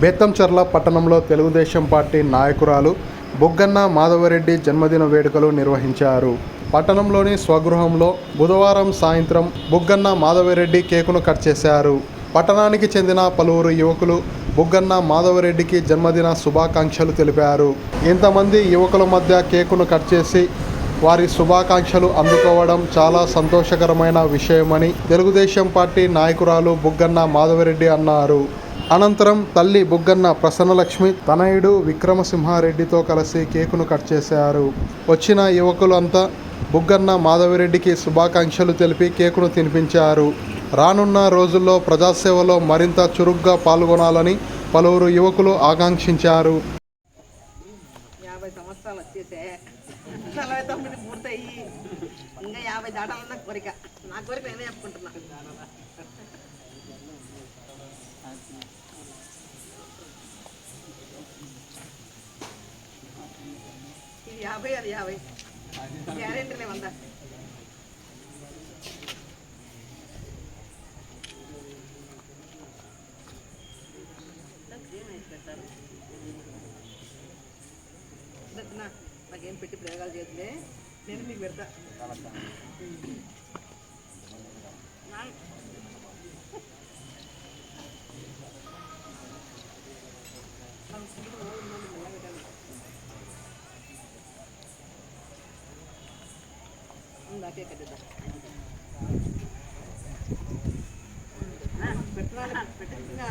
బేతంచెర్ల పట్టణంలో తెలుగుదేశం పార్టీ నాయకురాలు బుగ్గన్న మాధవరెడ్డి జన్మదిన వేడుకలు నిర్వహించారు. పట్టణంలోని స్వగృహంలో బుధవారం సాయంత్రం బుగ్గన్న మాధవరెడ్డి కేకును కట్ చేశారు. పట్టణానికి చెందిన పలువురు యువకులు బుగ్గన్న మాధవరెడ్డికి జన్మదిన శుభాకాంక్షలు తెలిపారు. ఇంతమంది యువకుల మధ్య కేకును కట్ చేసి వారి శుభాకాంక్షలు అందుకోవడం చాలా సంతోషకరమైన విషయమని తెలుగుదేశం పార్టీ నాయకురాలు బుగ్గన్న మాధవరెడ్డి అన్నారు. అనంతరం తల్లి బుగ్గన్న ప్రసన్నలక్ష్మి తనయుడు విక్రమసింహారెడ్డితో కలిసి కేకును కట్ చేశారు. వచ్చిన యువకులంతా బుగ్గన్న మాధవరెడ్డికి శుభాకాంక్షలు తెలిపి కేకును తినిపించారు. రానున్న రోజుల్లో ప్రజాసేవలో మరింత చురుగ్గా పాల్గొనాలని పలువురు యువకులు ఆకాంక్షించారు. యాభై సంవత్సరాలు వచ్చేసే నలభై తొమ్మిది పూర్తయి ఇంకా యాభై దాటాలన్న కోరిక. నా కోరిక నేనే చెప్పుకుంటున్నా. ఇది యాభై అది యాభై. గ్యారెంటీ లేవందా దత్తున నాకేం పెట్టి ప్రయోగాలు చేతులే నేను మీకు పెడతా. ఇందాకే కట్టేద్దాం? పెట్టున్నా పెట్టిందా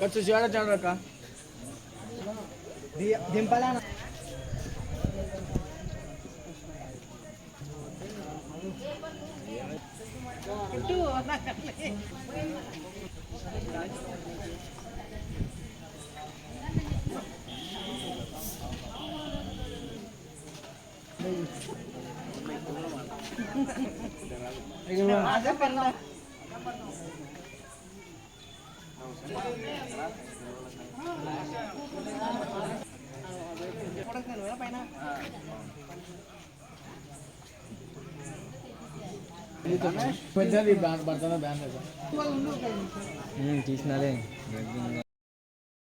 ఖర్చు చేయడం చూడక దింపాలా అదే పనులు పెద్దది బ్యాన్ పడుతుందా? బ్యాన్ లేదా? తీసినాలే.